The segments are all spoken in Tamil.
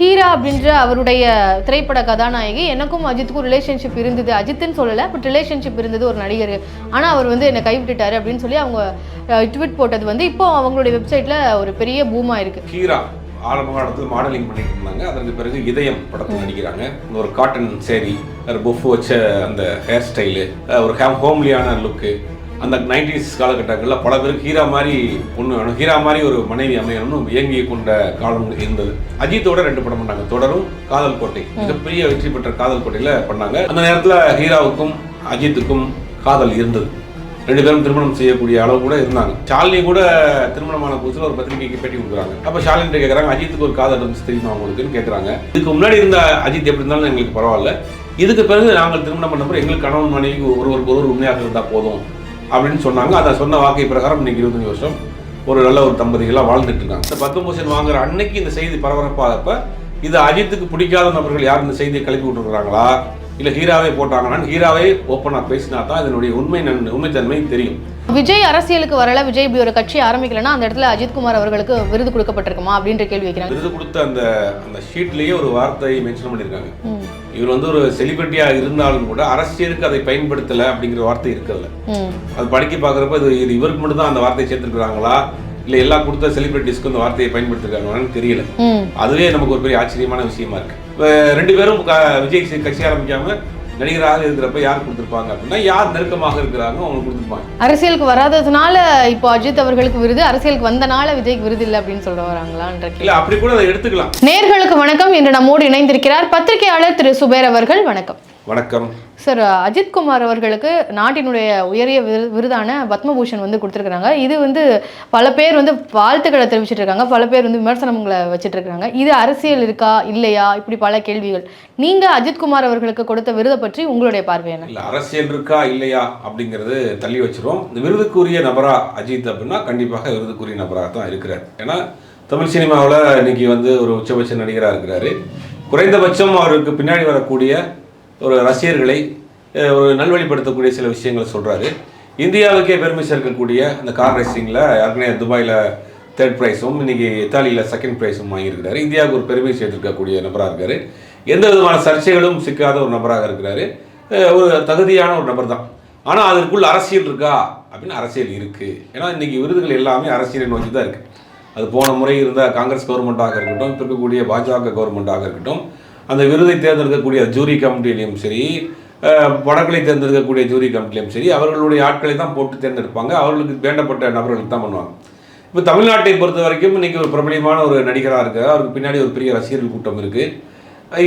ஹீரா அப்படின்ற அவருடைய திரைப்பட கதாநாயகி எனக்கும் அஜித்துக்கும் ரிலேஷன்ஷிப் இருந்தது. அஜித்துன்னு சொல்லலை பட் ரிலேஷன்ஷிப் இருந்தது ஒரு நடிகர். ஆனால் அவர் வந்து என்னை கைவிட்டுட்டாரு அப்படின்னு சொல்லி அவங்க ட்விட் போட்டது வந்து இப்போ அவங்களுடைய வெப்சைட்டில் ஒரு பெரிய பூமா இருக்கு ஹீரா ஆரம்ப காலத்தில் மாடலிங் பண்ணிட்டு இருந்தாங்க அதற்கு பிறகு இதயம் படத்தில் நடிக்கிறாங்க. ஒரு காட்டன் சேரீ ஒரு பொஃப் வச்ச அந்த ஹேர் ஸ்டைலு ஒரு ஹேம் ஹோம்லியான லுக்கு அந்த நைன்டிஸ் காலகட்டங்களில் பல பேருக்கு ஹீரா மாதிரி பொண்ணு வேணும் ஹீரா மாதிரி ஒரு மனைவி அமையணும்னு இயங்கி கொண்ட காலம் இருந்தது. அஜித்தோட ரெண்டு படம் பண்ணாங்க. தொடரும் காதல் கோட்டை மிகப்பெரிய வெற்றி பெற்ற காதல் கோட்டையில் பண்ணாங்க. அந்த நேரத்தில் ஹீராவுக்கும் அஜித்துக்கும் காதல் இருந்தது. ரெண்டு பேரும் திருமணம் செய்யக்கூடிய அளவு கூட இருந்தாங்க. ஷாலினி கூட திருமணமான புதுசில் ஒரு பத்திரிகைக்கு பேட்டி கொடுக்குறாங்க. அப்போ ஷாலினி கேட்குறாங்க அஜித்துக்கு ஒரு காதல் இருந்துச்சு தெரியுமா உங்களுக்குன்னு கேட்குறாங்க இதுக்கு முன்னாடி இருந்த அஜித் எப்படி இருந்தாலும் எங்களுக்கு பரவாயில்ல. இதுக்கு பிறகு நாங்கள் திருமணம் பண்ணப்போ எங்களுக்கு கணவன் மனைவி ஒருவருக்கு ஒருவர் உண்மையாக இருந்தால் போதும். அப்படின்னு சொன்னாங்க. அதை சொன்ன வாக்கை பிரகாரம் இன்னைக்கு இருபத்தஞ்சு வருஷம் ஒரு நல்ல ஒரு தம்பதிகளாக வாழ்ந்துட்டு இருக்காங்க. இந்த பத்மபூஷன் வாங்குற அன்னைக்கு இந்த செய்தி பரபரப்பாகப்ப இது அஜித்துக்கு பிடிக்காத நபர்கள் யார் இந்த செய்தியை கிளப்பி விட்டுருக்காங்களா? இல்லை ஹீராவே போட்டாங்களான்னு ஹீராவே ஓப்பனாக பேசினா தான் இதனுடைய உண்மை நன் உண்மைத்தன்மை தெரியும். விஜய் அரசியலுக்கு வரல விஜய் இப்படி ஒரு கட்சி ஆரம்பிக்கலன்னா அந்த இடத்துல அஜித்குமார் அவர்களுக்கு விருது கொடுக்கப்பட்டிருக்குமா அப்படின்ற கேள்வி வைக்கிறாங்க விருது கொடுத்த அந்த அந்த ஷீட்லேயே ஒரு வார்த்தையை மென்ஷன் பண்ணியிருக்காங்க. ம், இவர் வந்து ஒரு செலிபிரிட்டியாக இருந்தாலும் கூட அரசியலுக்கு அதை பயன்படுத்தலை அப்படிங்கிற வார்த்தை இருக்குல்ல. அது படிக்க பார்க்குறப்ப இது இவருக்கு மட்டும் தான் அந்த வார்த்தையை சேர்த்துருக்காங்களா இல்லை எல்லா கொடுத்த செலிபிரிட்டிஸ்க்கு அந்த வார்த்தையை பயன்படுத்திருக்காங்களான்னு தெரியல. அதுவே நமக்கு ஒரு பெரிய ஆச்சரியமான விஷயமா இருக்கு. ரெண்டு பேரும் விஜய் கட்சி ஆரம்பிக்காம நடிகராக இருக்கிறப்ப யார் கொடுத்துருப்பாங்க அப்படின்னா யார் நெருக்கமாக இருக்கிறாங்க அவங்க கொடுத்துருப்பாங்க. அரசியலுக்கு வராததுனால இப்போ அஜித் அவர்களுக்கு விருது அரசியலுக்கு வந்தனால விஜய்க்கு விருது இல்லை அப்படின்னு சொல்ல வராங்களான்ற. இல்லை அப்படி கூட அதை எடுத்துக்கலாம். நேர்களுக்கு வணக்கம். இன்று நம்மோடு இணைந்திருக்கிறார் பத்திரிகையாளர் திரு சுபேர் அவர்கள். வணக்கம். வணக்கம். சார் அஜித்குமார் அவர்களுக்கு நாட்டினுடைய உயரிய விரு- விருதான பத்மபூஷன் வந்து கொடுத்துருக்காங்க இது வந்து பல பேர் வந்து வாழ்த்துக்களை தெரிவிச்சிட்டு இருக்காங்க பல பேர் வந்து விமர்சனங்களை வச்சுட்டு இருக்காங்க இது அரசியல் இருக்கா இல்லையா? இப்படி பல கேள்விகள். நீங்க அஜித்குமார் அவர்களுக்கு கொடுத்த விருதை பற்றி உங்களுடைய பார்வை என்ன? இல்லை அரசியல் இருக்கா இல்லையா? அப்படிங்கிறது தள்ளி வச்சிருவோம். இந்த விருதுக்குரிய நபரா அஜித் அப்படின்னா கண்டிப்பாக விருதுக்குரிய நபராக தான் இருக்கிறார். ஏன்னா தமிழ் சினிமாவில் இன்னைக்கு வந்து ஒரு உச்சபட்ச நடிகராக இருக்கிறாரு. குறைந்தபட்சம் அவருக்கு பின்னாடி வரக்கூடிய ஒரு ரசிகர்களை ஒரு நல்வழிப்படுத்தக்கூடிய சில விஷயங்களை சொல்கிறாரு இந்தியாவுக்கே பெருமை சேர்க்கக்கூடிய அந்த கார் ரேசிங்கில் ஏற்கனவே துபாயில் தேர்ட் ப்ரைஸும் இன்றைக்கி இத்தாலியில் செகண்ட் ப்ரைஸும் வாங்கியிருக்கிறாரு. இந்தியாவுக்கு ஒரு பெருமை சேர்த்திருக்கக்கூடிய நபராக இருக்கார். எந்த விதமான சர்ச்சைகளும் சிக்காத ஒரு நபராக இருக்கிறாரு. ஒரு தகுதியான ஒரு நபர் தான். ஆனால் அதற்குள்ள அரசியல் இருக்கா? அப்படின்னு அரசியல் இருக்குது ஏன்னா இன்றைக்கி விருதுகள் எல்லாமே அரசியலை நோக்கி தான் இருக்குது அது போன முறை இருந்த காங்கிரஸ் கவர்மெண்ட்டாக இருக்கட்டும் இப்போ இருக்கக்கூடிய பாஜக கவர்மெண்ட்டாக இருக்கட்டும் அந்த விருதை தேர்ந்தெடுக்கக்கூடிய ஜூரி கமிட்டிலையும் சரி படங்களை தேர்ந்தெடுக்கக்கூடிய ஜூரி கமிட்டிலையும் சரி அவர்களுடைய ஆட்களை தான் போட்டு தேர்ந்தெடுப்பாங்க. அவர்களுக்கு வேண்டப்பட்ட நபர்களுக்கு தான் பண்ணுவாங்க. இப்போ தமிழ்நாட்டை பொறுத்த வரைக்கும் இன்னைக்கு ஒரு பிரபலியமான ஒரு நடிகராக இருக்கார் அவருக்கு பின்னாடி ஒரு பெரிய ரசிகர்கள் கூட்டம் இருக்குது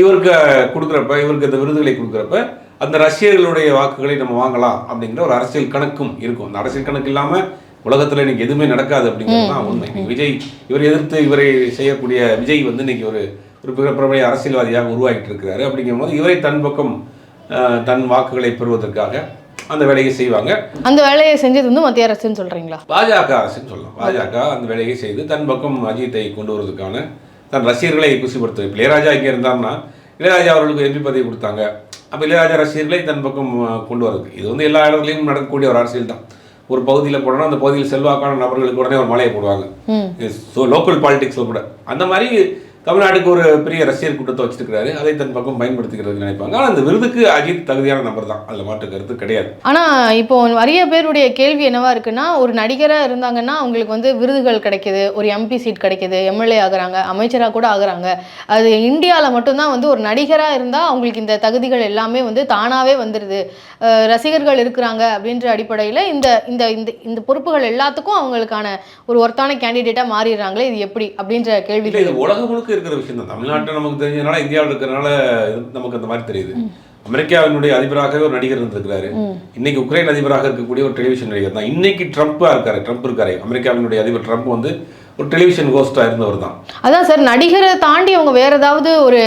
இவருக்கு கொடுக்குறப்ப இவருக்கு இந்த விருதுகளை கொடுக்குறப்ப அந்த ரசிகர்களுடைய வாக்குகளை நம்ம வாங்கலாம் அப்படிங்கிற ஒரு அரசியல் கணக்கும் இருக்கும். அந்த அரசியல் கணக்கு இல்லாமல் உலகத்தில் இன்னைக்கு எதுவுமே நடக்காது அப்படிங்கிறது தான் உண்மை. விஜய் இவர் எதிர்த்து இவரை செய்யக்கூடிய விஜய் வந்து இன்னைக்கு ஒரு ஒரு மிக பிரபலிய அரசியல்வாதியாக உருவாகிட்டு இருக்கிறாரு அப்படிங்கும்போது இவரை தன் பக்கம் தன் வாக்குகளை பெறுவதற்காக அந்த வேலையை செய்வாங்க. அந்த வேலையை செஞ்சது வந்து மத்திய அரசுன்னு சொல்றீங்களா? பாஜக அரசுன்னு சொல்லலாம். பாஜக அந்த வேலையை செய்து தன் பக்கம் அஜித்தை கொண்டு வருவதற்கான தன் ரசிகர்களை குசிப்படுத்த இப்ப இளையராஜா இங்கே இருந்தார்னா இளையராஜா அவர்களுக்கு எம்பி பதவி கொடுத்தாங்க. அப்போ இளையராஜா ரசிகர்களை தன் பக்கம் கொண்டு வரது இது வந்து எல்லா இடத்துலையும் நடக்கக்கூடிய ஒரு அரசியல் தான். ஒரு பகுதியில் போடணும் அந்த பகுதியில் செல்வாக்கான நபர்களுக்கு உடனே ஒரு மலையை போடுவாங்க. ஸோ லோக்கல் பாலிடிக்ஸில் கூட. அந்த மாதிரி தமிழ்நாட்டுக்கு ஒரு பெரிய ரசிகர் கூட்டத்தை வச்சிருக்கிறாரு. அதை தன் பக்கம் பயன்படுத்திக்கிறதுக்கு நினைப்பாங்க. ஆனால் அந்த விருதுக்கு அஜித் தகுதியான நபர் தான். அதில் மாற்று கருத்து கிடையாது. ஆனா இப்போ நிறைய பேருடைய கேள்வி என்னவா இருக்குன்னா ஒரு நடிகரா இருந்தாங்கன்னா அவங்களுக்கு வந்து விருதுகள் கிடைக்குது. ஒரு எம்பி சீட் கிடைக்குது. எம்எல்ஏ ஆகுறாங்க. அமைச்சரா கூட ஆகுறாங்க. அது இந்தியால மட்டும்தான் வந்து ஒரு நடிகரா இருந்தா அவங்களுக்கு இந்த தகுதிகள் எல்லாமே வந்து தானாவே வந்துடுது ரசிகர்கள் இருக்கிறாங்க அப்படின்ற அடிப்படையில இந்த இந்த இந்த இந்த பொறுப்புகள் எல்லாத்துக்கும் அவங்களுக்கான ஒரு ஒர்த்தான கேண்டிடேட்டா மாறிடுறாங்களே. இது எப்படி? அப்படின்ற கேள்வி. இல்லை இருக்கிற விஷயம் தான். தமிழ்நாட்டில் நமக்கு தெரிஞ்சதுனால இந்தியாவில் இருக்கிறனால நமக்கு அந்த மாதிரி தெரியுது. அமெரிக்காவினுடைய அதிபராகவே ஒரு நடிகர் இருந்திருக்கிறாரு. இன்னைக்கு உக்ரைன் அதிபராக இருக்கக்கூடிய ஒரு டெலிவிஷன் நடிகர் தான். இன்னைக்கு ட்ரம்ப்பா இருக்காரு. ட்ரம்ப் இருக்காரு. அமெரிக்காவினுடைய அதிபர் ட்ரம்ப் வந்து ஒரு டெலிவிஷன் ஹோஸ்டா இருந்தவர் தான். அதான் சார் நடிகரை தாண்டி அவங்க வேற ஏதாவது ஒரு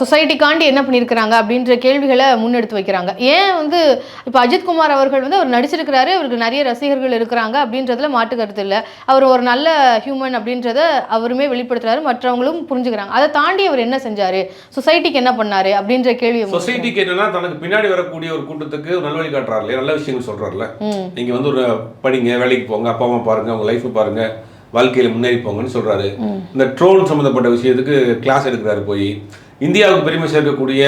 சொசைட்டிக்காண்டி என்ன பண்ணியிருக்கிறாங்க அப்படின்ற கேள்விகளை முன்னெடுத்து வைக்கிறாங்க. ஏன் வந்து இப்போ அஜித்குமார் அவர்கள் வந்து அவர் நடிச்சிருக்கிறாரு அவருக்கு நிறைய ரசிகர்கள் இருக்கிறாங்க அப்படின்றதுல மாட்டு கருத்து இல்லை. அவர் ஒரு நல்ல ஹியூமன் அப்படின்றத அவருமே வெளிப்படுத்துறாரு மற்றவங்களும் புரிஞ்சுக்கிறாங்க. அதை தாண்டி அவர் என்ன செஞ்சாரு? சொசைட்டிக்கு என்ன பண்ணாரு? அப்படின்ற கேள்வி சொசைட்டிக்கு என்னன்னா தனக்கு பின்னாடி வரக்கூடிய ஒரு கூட்டத்துக்கு நல்வழி காட்டுறாருல நல்ல விஷயங்கள் சொல்றாருல நீங்க வந்து ஒரு படிங்க வேலைக்கு போங்க அப்பா அம்மா பாருங்க உங்க லைஃப் பாருங்க. வாழ்க்கையில் முன்னேறி போங்கன்னு சொல்கிறாரு இந்த ட்ரோன் சம்மந்தப்பட்ட விஷயத்துக்கு கிளாஸ் எடுக்கிறாரு போய். இந்தியாவுக்கு பெருமை சேர்க்கக்கூடிய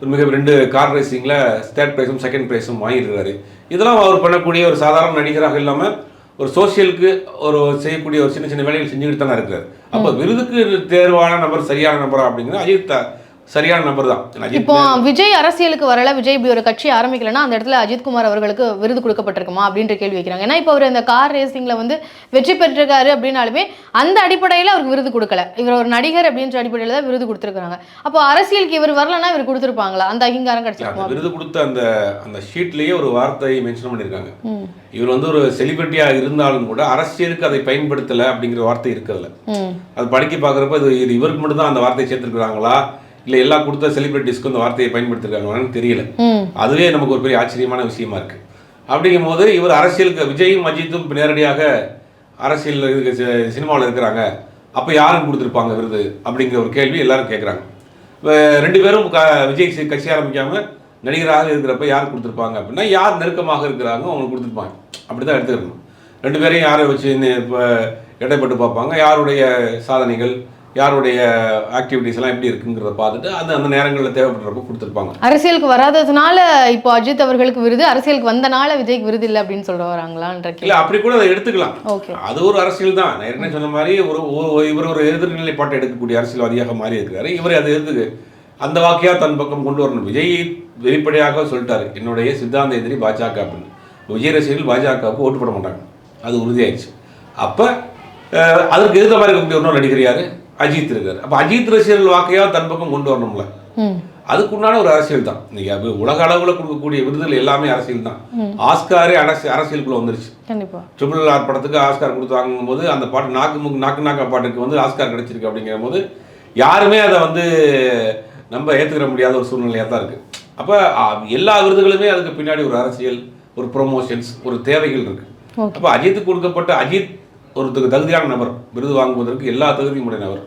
ஒரு மிக ரெண்டு கார் ரேசிங்கில் தேர்ட் ப்ரைஸும் செகண்ட் ப்ரைஸும் வாங்கியிருக்காரு இதெல்லாம் அவர் பண்ணக்கூடிய ஒரு சாதாரண நடிகராக இல்லாமல் ஒரு சோஷியலுக்கு ஒரு செய்யக்கூடிய ஒரு சின்ன சின்ன வேலைகள் செஞ்சுக்கிட்டு தானே இருக்காரு அப்போ விருதுக்கு தேர்வான நபர் சரியான நபரா அப்படிங்கிறது அஜித் சரியான நபர் தான். இப்போ விஜய் அரசியலுக்கு வரல விஜய் இப்படி ஒரு கட்சி ஆரம்பிக்கலன்னா அந்த இடத்துல அஜித்குமார் அவர்களுக்கு விருது கொடுக்கப்பட்டிருக்குமா அப்படின்ற கேள்வி வைக்கிறாங்க. ஏன்னா இப்போ அவர் இந்த கார் ரேசிங்ல வந்து வெற்றி பெற்றிருக்காரு அப்படின்னாலுமே அந்த அடிப்படையில் அவருக்கு விருது கொடுக்கல. இவர் ஒரு நடிகர் அப்படின்ற அடிப்படையில் தான் விருது கொடுத்துருக்காங்க அப்போ அரசியலுக்கு இவர் வரலன்னா இவர் கொடுத்துருப்பாங்களா? அந்த அந்த கிடைச்சிருக்குமா? விருது கொடுத்த அந்த அந்த ஷீட்லேயே ஒரு வார்த்தையை மென்ஷன் பண்ணியிருக்காங்க. இவர் வந்து ஒரு செலிபிரிட்டியாக இருந்தாலும் கூட அரசியலுக்கு அதை பயன்படுத்தலை அப்படிங்கிற வார்த்தை இருக்கிறதுல. அது படிக்க பார்க்குறப்ப இது இது இவருக்கு மட்டும் தான் அந்த வார்த்தையை சேர்த்துருக்குறாங்களா? இல்லை எல்லா கொடுத்த செலிபிரிட்டிஸ்க்கும் இந்த வார்த்தையை பயன்படுத்திருக்காங்களான்னு தெரியல. அதுவே நமக்கு ஒரு பெரிய ஆச்சரியமான விஷயமா இருக்கு. அப்படிங்கும் போது இவர் அரசியலுக்கு விஜயும் அஜித்தும் நேரடியாக அரசியல் சினிமாவில் இருக்கிறாங்க. அப்போ யாருக்கு கொடுத்துருப்பாங்க விருது அப்படிங்கிற ஒரு கேள்வி எல்லாரும் கேட்குறாங்க ரெண்டு பேரும் க விஜய் கட்சி ஆரம்பிக்காம நடிகராக இருக்கிறப்ப யார் கொடுத்துருப்பாங்க அப்படின்னா யார் நெருக்கமாக இருக்கிறாங்க அவங்களுக்கு கொடுத்துருப்பாங்க. அப்படி தான் எடுத்துக்கணும். ரெண்டு பேரையும் யாரை வச்சு இப்போ இடைப்பட்டு பார்ப்பாங்க? யாருடைய சாதனைகள்? யாருடைய ஆக்டிவிட்டீஸ் எல்லாம் எப்படி இருக்குங்கிறத பார்த்துட்டு அது அந்த நேரங்களில் தேவைப்படுறப்ப கொடுத்துருப்பாங்க. அரசியலுக்கு வராததுனால இப்போ அஜித் அவர்களுக்கு விருது அரசியலுக்கு வந்தனால விஜய்க்கு விருது இல்லை அப்படின்னு சொல்ல வராங்களான்ற இல்ல அப்படி கூட அதை எடுத்துக்கலாம். ஓகே. அது ஒரு அரசியல் தான். நான் ஏற்கனவே சொன்ன மாதிரி ஒரு ஒரு- இவர் ஒரு எதிர்நிலைப்பாட்டை எடுக்கக்கூடிய அரசியல்வாதியாக மாறி இருக்கிறாரு இவர் அதை எதுக்கு? அந்த வாக்கியா தன் பக்கம் கொண்டு வரணும். விஜய் வெளிப்படையாக சொல்லிட்டாரு. என்னுடைய சித்தாந்த எதிரி பாஜக அப்படின்னு. விஜய் ரசிகர்கள் பாஜகவுக்கு ஓட்டு போட மாட்டாங்க. அது உறுதியாயிடுச்சு. அப்போ அதற்கு எதிர்த்த மாதிரி இருக்கக்கூடிய இன்னொரு நடிகர் யாரு? அஜித் இருக்காரு. அப்போ அஜித் ரசிகர்கள் வாக்கையா தன் பக்கம் கொண்டு வரணும்ல. அதுக்குண்டான ஒரு அரசியல் தான். இன்னைக்கு உலக அளவில் கொடுக்கக்கூடிய விருதுகள் எல்லாமே அரசியல் தான். ஆஸ்காரே அரசு அரசியலுக்குள்ள வந்துருச்சு. ட்ரிபிள் ஆர் படத்துக்கு ஆஸ்கார் கொடுத்து வாங்கும்போது அந்த பாட்டு நாக்கு முக்கு நாக்கு நாக்கா பாட்டுக்கு வந்து ஆஸ்கார் கிடைச்சிருக்கு அப்படிங்கிற போது யாருமே அதை வந்து நம்ம ஏற்றுக்கிற முடியாத ஒரு சூழ்நிலையாக தான் இருக்குது அப்போ எல்லா விருதுகளுமே அதுக்கு பின்னாடி ஒரு அரசியல் ஒரு ப்ரொமோஷன்ஸ் ஒரு தேவைகள் இருக்கு. அப்போ அஜித்துக்கு கொடுக்கப்பட்ட அஜித் ஒருத்தருக்கு தகுதியான நபர் விருது வாங்குவதற்கு எல்லா தகுதியும் உடைய நபர்.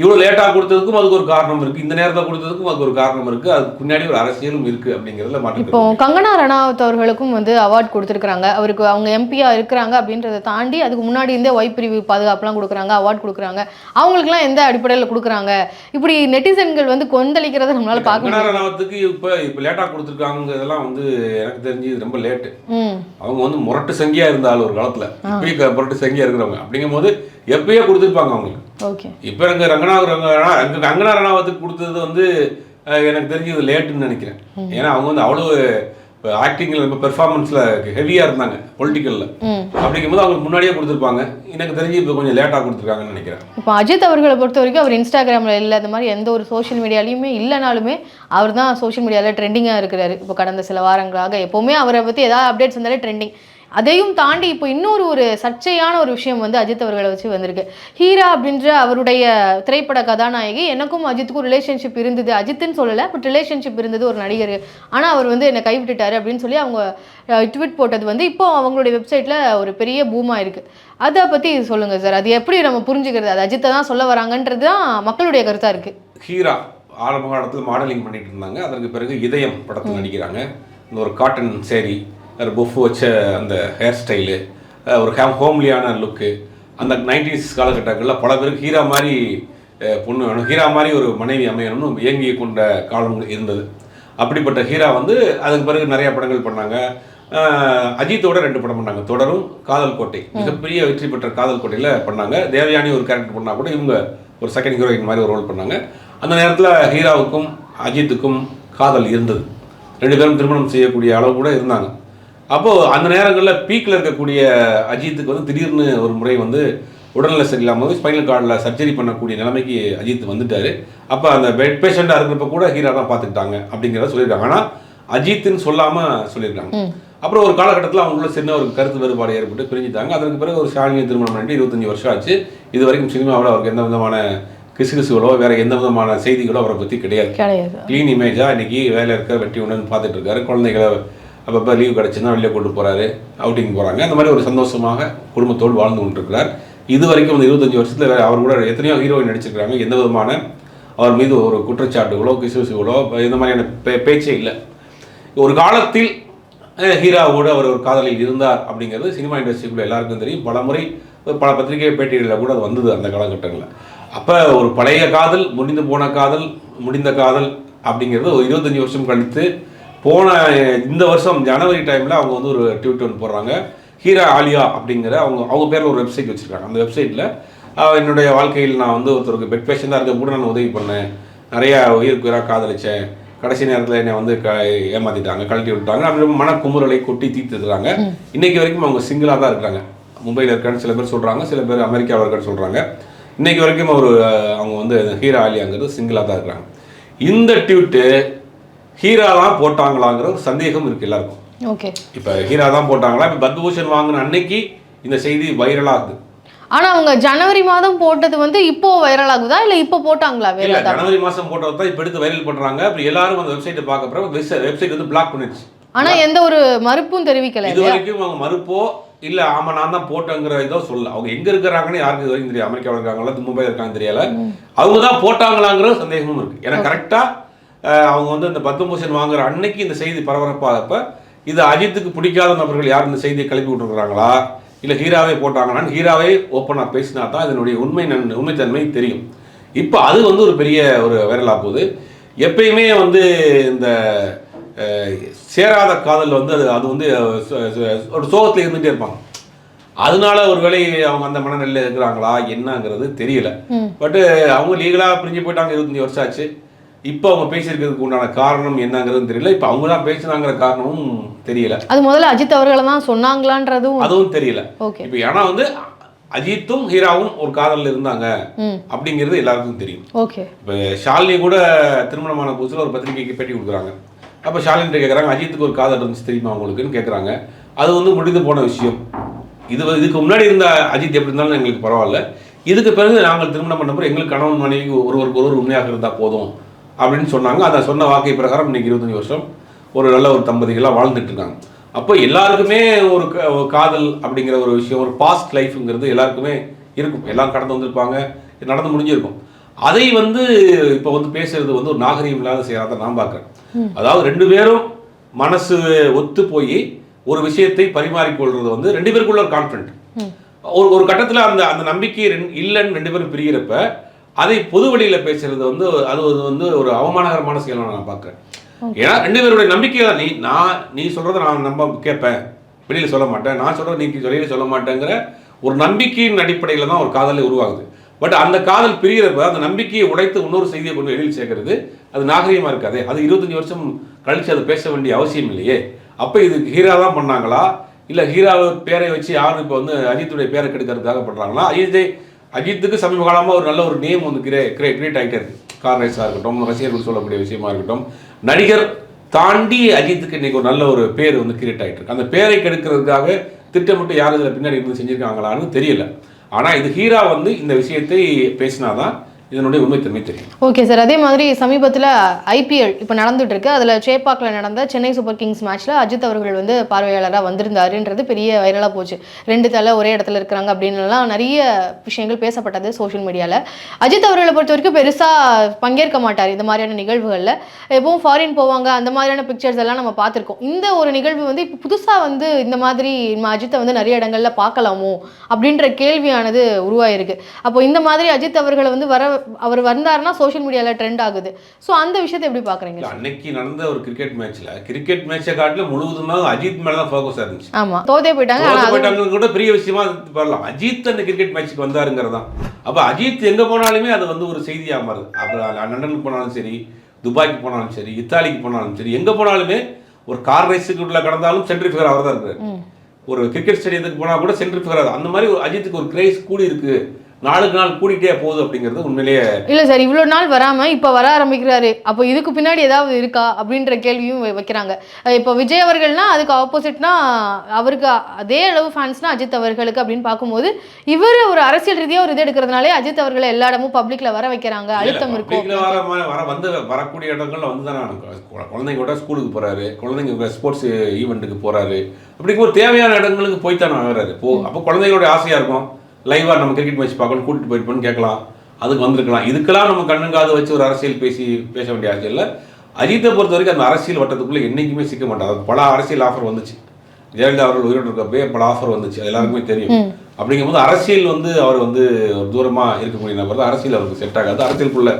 இவ்வளோ லேட்டாக கொடுத்ததுக்கும் அதுக்கு ஒரு காரணம் இருக்குது இந்த நேரத்தில் கொடுத்ததுக்கும் அதுக்கு ஒரு காரணம் இருக்குது அதுக்கு பின்னாடி ஒரு அரசியலும் இருக்குது அப்படிங்கிறதுல மாற்றம் இப்போ கங்கனா ரணாவத் அவர்களுக்கும் வந்து அவார்ட் கொடுத்துருக்காங்க அவருக்கு அவங்க எம்பியா இருக்கிறாங்க அப்படின்றத தாண்டி அதுக்கு முன்னாடி இருந்தே ஒய் பிரிவு பாதுகாப்புலாம் கொடுக்குறாங்க அவார்ட் கொடுக்குறாங்க. அவங்களுக்குலாம் எந்த அடிப்படையில் கொடுக்குறாங்க? இப்படி நெட்டிசன்கள் வந்து கொந்தளிக்கிறத நம்மளால பார்க்க கங்கனா ரணாவத்துக்கு இப்போ இப்போ லேட்டாக கொடுத்துருக்காங்கிறதெல்லாம் வந்து எனக்கு தெரிஞ்சு இது ரொம்ப லேட்டு அவங்க வந்து முரட்டு சங்கியா இருந்தாலும் ஒரு காலத்துல. இப்பயும் முரட்டு சங்கியா இருக்கிறவங்க. அப்படிங்கும் போது எப்பயே கொடுத்துருப்பாங்க அவங்களுக்கு. இப்போ எனக்கு ரங்கனா ரங்கனா ரங்கனா ரணாவத்துக்கு கொடுத்தது வந்து எனக்கு தெரிஞ்சு இது லேட்டுன்னு நினைக்கிறேன். ஏன்னா அவங்க வந்து அவ்வளவு ஆக்டிங்கில் இப்போ பெர்ஃபார்மன்ஸில் ஹெவியாக இருந்தாங்க பொலிட்டிக்கலில் ம். அப்படிங்கும்போது அவங்களுக்கு முன்னாடியே கொடுத்துருப்பாங்க. எனக்கு தெரிஞ்சு இப்போ கொஞ்சம் லேட்டாக கொடுத்துருக்காங்கன்னு நினைக்கிறேன். இப்போ அஜித் அவர்களை பொறுத்த வரைக்கும் அவர் இன்ஸ்டாகிராமில் இல்லை இந்த மாதிரி எந்த ஒரு சோஷியல் மீடியாலையுமே இல்லைனாலுமே அவர் தான் சோஷியல் மீடியாவில் ட்ரெண்டிங்காக இருக்கிறாரு. இப்போ கடந்த சில வாரங்களாக எப்போவுமே அவரை பற்றி ஏதாவது அப்டேட்ஸ் வந்தாலே ட்ரெண்டிங் அதையும் தாண்டி இப்போ இன்னொரு ஒரு சர்ச்சையான ஒரு விஷயம் வந்து அஜித் அவர்களை வச்சு வந்திருக்கு. ஹீரா அப்படின்ற அவருடைய திரைப்பட கதாநாயகி எனக்கும் அஜித்துக்கும் ரிலேஷன்ஷிப் இருந்தது. அஜித்துன்னு சொல்லலை பட் ரிலேஷன்ஷிப் இருந்தது ஒரு நடிகர். ஆனால் அவர் வந்து என்னை கைவிட்டுட்டாரு அப்படின்னு சொல்லி அவங்க ட்வீட் போட்டது வந்து இப்போ அவங்களுடைய வெப்சைட்டில் ஒரு பெரிய பூமாக இருக்குது அதை பற்றி சொல்லுங்கள் சார் அது எப்படி நம்ம புரிஞ்சுக்கிறது? அது அஜித்தை தான் சொல்ல வராங்கன்றது தான் மக்களுடைய கருத்தாக இருக்குது ஹீரா ஆரம்ப காலத்தில் மாடலிங் பண்ணிட்டு இருந்தாங்க. அதற்கு பிறகு இதயம் படத்தில் நடிக்கிறாங்க. இந்த ஒரு காட்டன் சேரீ. பொஃப் வச்ச அந்த ஹேர் ஸ்டைலு ஒரு ஹேம் ஹோம்லியான லுக்கு அந்த நைன்டிஸ் காலகட்டங்களில் பல பேருக்கு ஹீரா மாதிரி பொண்ணு வேணும். ஹீரா மாதிரி ஒரு மனைவி அமையணும்னு இயங்கி கொண்ட காலம் இருந்தது. அப்படிப்பட்ட ஹீரா வந்து அதுக்கு பிறகு நிறைய படங்கள் பண்ணாங்க. அஜித்தோட ரெண்டு படம் பண்ணாங்க. தொடரும் காதல் கோட்டை. மிகப்பெரிய வெற்றி பெற்ற காதல் கோட்டையில் பண்ணாங்க. தேவயானி ஒரு கேரக்டர் பண்ணா கூட இவங்க ஒரு செகண்ட் ஹீரோயின் மாதிரி ஒரு ரோல் பண்ணாங்க. அந்த நேரத்தில் ஹீராவுக்கும் அஜித்துக்கும் காதல் இருந்தது. ரெண்டு பேரும் திருமணம் செய்யக்கூடிய அளவு கூட இருந்தாங்க. அப்போது அந்த நேரங்களில் பீக்கில் இருக்கக்கூடிய அஜித்துக்கு வந்து திடீர்னு ஒரு முறை வந்து உடல்நிலை சரியில்லாமல் ஸ்பைனல் கார்டில் சர்ஜரி பண்ணக்கூடிய நிலைமைக்கு அஜித் வந்துட்டாரு. அப்போ அந்த பெட் பேஷண்ட்டாக இருக்கிறப்ப கூட ஹீரா தான் பார்த்துக்கிட்டாங்க அப்படிங்கிறத சொல்லியிருக்காங்க. ஆனால் அஜித்துன்னு சொல்லாமல் சொல்லியிருக்காங்க. அப்புறம் ஒரு காலகட்டத்தில் அவங்களுக்குள்ள சின்ன ஒரு கருத்து வேறுபாடு ஏற்பட்டு பிரிஞ்சுட்டாங்க. அதற்கு பிறகு ஒரு ஷாலினியை திருமணம் பண்ணிட்டு இருபத்தஞ்சி வருஷம் ஆச்சு. இது வரைக்கும் சினிமாவில் அவருக்கு எந்த விதமான கிசுகிசுகளோ வேற எந்த விதமான செய்திகளோ அவரை பற்றி கிடையாது. கிடையாது. க்ளீன் இமேஜாக இன்னைக்கு வேலை இருக்க வெட்டி உடனே பார்த்துட்டு இருக்காரு. குழந்தைகளை அப்பப்போ லீவ் கிடச்சுன்னா வெளியே கொண்டு போகிறாரு அவுட்டிங் போகிறாங்க அந்த மாதிரி ஒரு சந்தோஷமாக குடும்பத்தோடு வாழ்ந்து கொண்டிருக்கிறார். இது வரைக்கும் அந்த இருபத்தஞ்சி வருஷத்தில் அவர் கூட எத்தனையோ ஹீரோயின் நடிச்சிருக்கிறாங்க. எந்த விதமான அவர் மீது ஒரு குற்றச்சாட்டுகளோ கிசுகிசுகளோ இந்த மாதிரியான பே பேச்சே இல்லை. ஒரு காலத்தில் அஹ், ஹீராவோடு அவர் ஒரு காதலில் இருந்தார் அப்படிங்கிறது சினிமா இண்டஸ்ட்ரிக்குள்ள எல்லாருக்கும் தெரியும். பல முறை பல பத்திரிகை பேட்டிகளில் கூட அது வந்தது அந்த காலகட்டங்களில். அப்போ ஒரு பழைய காதல் முடிந்து போன காதல் முடிந்த காதல் அப்படிங்கிறது ஒரு இருபத்தஞ்சி வருஷம் கழித்து போன இந்த வருஷம் ஜனவரி டைமில் அவங்க வந்து ஒரு ட்வீட் ஒன்று போடுறாங்க. ஹீரா ஆலியா அப்படிங்கிற அவங்க அவங்க பேரில் ஒரு வெப்சைட் வச்சுருக்காங்க. அந்த வெப்சைட்டில் என்னுடைய வாழ்க்கையில் நான் வந்து ஒருத்தருக்கு பெட் பேஷண்டாக இருக்க கூட நான் உதவி பண்ணேன். நிறையா உயிருக்கு உயிராக காதலிச்சேன். கடைசி நேரத்தில் என்னை வந்து க ஏமாத்திட்டாங்க கழட்டி விட்டாங்க அப்படி மன குமுறலை கொட்டி தீர்த்துறாங்க இன்னைக்கு வரைக்கும் அவங்க சிங்கிளாக தான் இருக்காங்க. மும்பையில் இருக்கான்னு சில பேர் சொல்கிறாங்க சில பேர் அமெரிக்காவில் இருக்கான்னு சொல்கிறாங்க இன்னைக்கு வரைக்கும் ஒரு அஹ், அவங்க வந்து ஹீரா ஆலியாங்கிறது சிங்கிளாக தான் இருக்கிறாங்க இந்த ட்வீட்டு ஹீரா தான் போட்டாங்களாங்கிற ஒரு சந்தேகம் இருக்குது எல்லாருக்கும். ஓகே. இப்போ ஹீரா தான் போட்டாங்களா? இப்போ பத்மபூஷன் வாங்கின அன்னைக்கு இந்த செய்தி வைரலாகுது. ஆனா அவங்க ஜனவரி மாதம் போட்டது வந்து இப்போ வைரல் ஆகுதா இல்ல இப்போ போட்டாங்களா ஏதாவது? ஜனவரி மாசம் போட்டது தான் இப்போ எடுத்து வைரல் பண்றாங்க. அப்படி எல்லாரும் அந்த வெப்சைட்டை பார்க்க அப்புறம் வெப்சைட் வந்து பிளாக் பண்ணிடுச்சு. ஆனா எந்த ஒரு மறுப்பும் தெரிவிக்கல இது வரைக்கும் அவங்க மறுப்போ இல்ல ஆமா நான் தான் போட்டேங்கிற இதோ சொல்ல அவங்க எங்க இருக்கிறாங்கன்னு யாருக்கு இது வரைக்கும் தெரியும் அமெரிக்காவில் இருக்காங்களா மும்பையில் இருக்காங்க தெரியல. அவங்க தான் போட்டாங்களாங்கிற சந்தேகமும் இருக்கு. ஏன்னா கரெக்டா அவங்க வந்து இந்த பத்மபூஷன் வாங்குற அன்னைக்கு இந்த செய்தி பரபரப்பாகப்ப இது அஜித்துக்கு பிடிக்காத நபர்கள் யார் இந்த செய்தியை கிளப்பி விட்டுருக்காங்களா இல்ல ஹீராவே போட்டாங்களான்னு ஹீராவே ஓப்பனாக பேசினா தான் இதனுடைய உண்மை நன் உண்மைத்தன்மை தெரியும். இப்போ அது வந்து ஒரு பெரிய ஒரு வைரலாக போகுது. எப்பயுமே வந்து இந்த சேராத காதல் வந்து அது அது வந்து ஒரு சோகத்தில் இருந்துகிட்டே இருப்பாங்க. அதனால ஒருவேளை அவங்க அந்த மனநிலையில் இருக்கிறாங்களா? என்னங்கிறது தெரியல. பட்டு அவங்க லீகலாக பிரிஞ்சு போயிட்டாங்க இருபத்தஞ்சி வருஷம் ஆச்சு. இப்போ அவங்க பேசியிருக்கிறதுக்கு உண்டான காரணம் என்னங்கிறது தெரியல. இப்போ அவங்க தான் பேசினாங்கிற காரணமும் தெரியல. அது முதல்ல அஜித் அவர்களை தான் சொன்னாங்களான்றதும் அதுவும் தெரியல. ஓகே. இப்போ ஏன்னா வந்து அஜித்தும் ஹீராவும் ஒரு காதலில் இருந்தாங்க அப்படிங்கிறது எல்லாருக்கும் தெரியும். ஓகே. இப்போ ஷாலினி கூட திருமணமான புதுசில் ஒரு பத்திரிகைக்கு பேட்டி கொடுக்குறாங்க. அப்போ ஷாலினி கேட்குறாங்க அஜித்துக்கு ஒரு காதல் இருந்துச்சு தெரியுமா உங்களுக்குன்னு கேட்குறாங்க அது வந்து முடிந்து போன விஷயம். இது இதுக்கு முன்னாடி இருந்த அஜித் எப்படி இருந்தாலும் எங்களுக்கு பரவாயில்ல. இதுக்கு பிறகு நாங்கள் திருமணம் பண்ணப்போ எங்களுக்கு கணவன் மனைவி ஒருவருக்கு ஒருவர் உண்மையாக இருந்தால் போதும். அப்படின்னு சொன்னாங்க. அதை சொன்ன வாக்கை பிரகாரம் இன்னைக்கு இருபத்தஞ்சி வருஷம் ஒரு நல்ல ஒரு தம்பதிகளாக வாழ்ந்துட்டு இருக்காங்க அப்போ எல்லாருக்குமே ஒரு காதல் அப்படிங்கிற ஒரு விஷயம் ஒரு பாஸ்ட் லைஃப்ங்கிறது எல்லாருக்குமே இருக்கும். எல்லாம் கடந்து வந்திருப்பாங்க. நடந்து முடிஞ்சிருக்கும். அதை வந்து இப்போ வந்து பேசுறது வந்து ஒரு நாகரிகம் இல்லாத செய்யாத நான் பார்க்குறேன். அதாவது ரெண்டு பேரும் மனசு ஒத்து போய் ஒரு விஷயத்தை பரிமாறிக்கொள்றது வந்து ரெண்டு பேருக்குள்ள ஒரு கான்ஃபிடென்ட் ஒரு ஒரு கட்டத்தில் அந்த அந்த நம்பிக்கை இல்லைன்னு ரெண்டு பேரும் பிரிகிறப்ப அதை பொது வழியில பேசுறது வந்து அது ஒரு- வந்து ஒரு அவமானகரமான செயலை நான் பார்க்குறேன். ஏன்னா ரெண்டு பேருடைய நம்பிக்கை தான் நீ நான் நீ சொல்றத நான் நம்ப கேட்பேன். வெளியில சொல்ல மாட்டேன். நான் சொல்றத நீ வெளியில சொல்ல மாட்டேங்கிற ஒரு நம்பிக்கையின் அடிப்படையில் தான் ஒரு காதலே உருவாகுது. பட் அந்த காதல் பிரிகிறப்ப அந்த நம்பிக்கையை உடைத்து இன்னொரு செய்தியை கொண்டு வெளியில் சேர்க்கறது அது நாகரிகமா இருக்காது. அது இருபத்தஞ்சி வருஷம் கழிச்சு அதை பேச வேண்டிய அவசியம் இல்லையே. அப்போ இது ஹீரா தான் பண்ணாங்களா? இல்லை ஹீரா பேரை வச்சு யாரும் இப்போ வந்து அஜித்துடைய பேரை கெடுக்கிறதுக்காக பண்ணுறாங்களா அஜித்தை அஜித்துக்கு சமீப காலமாக ஒரு நல்ல ஒரு நேம் வந்து கிரே கிரே கிரியேட் ஆகிட்டே கார் ரேஸாக இருக்கட்டும் ரசிகர்கள் சொல்லக்கூடிய விஷயமா இருக்கட்டும் நடிகர் தாண்டி அஜித்துக்கு இன்றைக்கி ஒரு நல்ல ஒரு பேர் வந்து கிரியேட் ஆகிட்டு இருக்கு. அந்த பேரை கெடுக்கிறதுக்காக திட்டமிட்டு யார் இதில் பின்னாடி இருந்து செஞ்சுருக்காங்களான்னு தெரியல. ஆனால் இது ஹீரா வந்து இந்த விஷயத்தை பேசினாதான் இதனுடைய உண்மைத்தன்மை தெரியும். ஓகே சார் அதே மாதிரி சமீபத்தில் ஐபிஎல் இப்போ நடந்துட்டு இருக்கு அதில் சேப்பாக்கில் நடந்த சென்னை சூப்பர் கிங்ஸ் மேட்ச்சில் அஜித் அவர்கள் வந்து பார்வையாளராக வந்திருந்தாருன்றது பெரிய வைரலாக போச்சு. ரெண்டு தலை ஒரே இடத்துல இருக்கிறாங்க அப்படின்னுலாம் நிறைய விஷயங்கள் பேசப்பட்டது சோஷியல் மீடியாவில் அஜித் அவர்களை பொறுத்த வரைக்கும் பெருசாக பங்கேற்க மாட்டார் இந்த மாதிரியான நிகழ்வுகளில். எப்பவும் ஃபாரின் போவாங்க அந்த மாதிரியான பிக்சர்ஸ் எல்லாம் நம்ம பார்த்துருக்கோம். இந்த ஒரு நிகழ்வு வந்து இப்போ புதுசாக வந்து இந்த மாதிரி நம்ம அஜித்தை வந்து நிறைய இடங்கள்ல பார்க்கலாமோ அப்படின்ற கேள்வியானது உருவாயிருக்கு. அப்போ இந்த மாதிரி அஜித் அவர்களை வந்து வர அவர் வந்தாருன்னா சோஷியல் மீடியாவில் ட்ரெண்ட் ஆகுது. ஸோ அந்த விஷயத்தை எப்படி பார்க்குறீங்க அன்னைக்கு நடந்த ஒரு கிரிக்கெட் மேட்ச்ல கிரிக்கெட் மேட்சை காட்டிலும் முழுவதுமாக அஜித் மேல தான் ஃபோக்கஸ் இருந்துச்சு. ஆமா. தோத்தே போயிட்டாங்க. போயிட்டாங்க கூட பெரிய விஷயமா வரலாம். அஜித் அந்த கிரிக்கெட் மேட்ச்சுக்கு வந்தாருங்கிறது. தான் அப்ப அஜித் எங்க போனாலுமே அது வந்து ஒரு செய்தியா மாறுது அப்புறம் லண்டனுக்கு போனாலும் சரி துபாய்க்கு போனாலும் சரி இத்தாலிக்கு போனாலும் சரி எங்க போனாலுமே ஒரு கார் ரேஸுக்கு உள்ள கடந்தாலும் சென்ட்ரி ஃபிகர் அவர் தான் இருக்காரு ஒரு கிரிக்கெட் ஸ்டேடியத்துக்கு போனா கூட சென்ட்ரி ஃபிகர் அந்த மாதிரி ஒரு அஜித்துக்கு ஒரு கிரேஸ் கூடி இருக்கு நாளுக்கு நாள் கூடிட்டே போகுது அப்படிங்கிறது உண்மையிலேயே இல்ல சார் இவ்வளவு நாள் வராம இப்ப வர ஆரம்பிக்கிறாரு. அப்போ இதுக்கு பின்னாடி ஏதாவது இருக்கா அப்படின்ற கேள்வியும் வைக்கிறாங்க. இப்போ விஜய் அவர்கள்னா அதுக்கு ஆப்போசிட்னா அவருக்கு அதே அளவு ஃபேன்ஸ்னா அஜித் அவர்களுக்கு அப்படின்னு பார்க்கும்போது இவர் ஒரு அரசியல் ரீதியா ஒரு இது எடுக்கிறதுனாலே அஜித் அவர்களை எல்லா இடமும் பப்ளிக்ல வர வைக்கிறாங்க. அழுத்தம் இருக்கும். வர வர வந்து வரக்கூடிய இடங்கள்ல வந்து தானே குழந்தைங்க கூட ஸ்கூலுக்கு போறாரு குழந்தைங்க ஸ்போர்ட்ஸ் ஈவெண்ட்டுக்கு போறாரு. அப்படிங்கும்போது தேவையான இடங்களுக்கு போய் தானே வர்றாரு போ அப்போ குழந்தைங்களோட ஆசையா இருக்கும். லைவா நம்ம கிரிக்கெட் மேட்ச் பார்க்கணும் கூட்டிட்டு போயிருப்போம்னு கேட்கலாம். அதுக்கு வந்திருக்கலாம். இதுக்கெல்லாம் நம்ம கண்ணுங்காது வச்சு ஒரு அரசியல் பேசி பேச வேண்டிய அவசியம் இல்லை. அஜித்தை பொறுத்த வரைக்கும் அந்த அரசியல் வட்டத்துக்குள்ள என்னைக்குமே சிக்க மாட்டாங்க பல அரசியல் ஆஃபர் வந்துச்சு. ஜெயலலிதா அவர்கள் உயிரோடு இருக்கப்பே பல ஆஃபர் வந்துச்சு. அது எல்லாருக்குமே தெரியும். அப்படிங்கும்போது அரசியல் வந்து அவர் வந்து ஒரு தூரமாக இருக்கக்கூடிய நபர் தான். அரசியல் அவருக்கு செட் ஆகாது. அரசியலுக்குள்ளே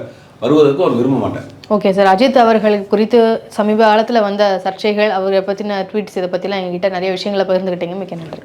வருவதற்கு அவர் விரும்ப மாட்டார். ஓகே சார் அஜித் அவர்கள் குறித்து சமீப காலத்தில் வந்த சர்ச்சைகள் அவரை பற்றின ட்வீட்ஸ் இதை பற்றிலாம் எங்ககிட்ட நிறைய விஷயங்களை பகிர்ந்துக்கிட்டீங்க மிக்க நன்றி.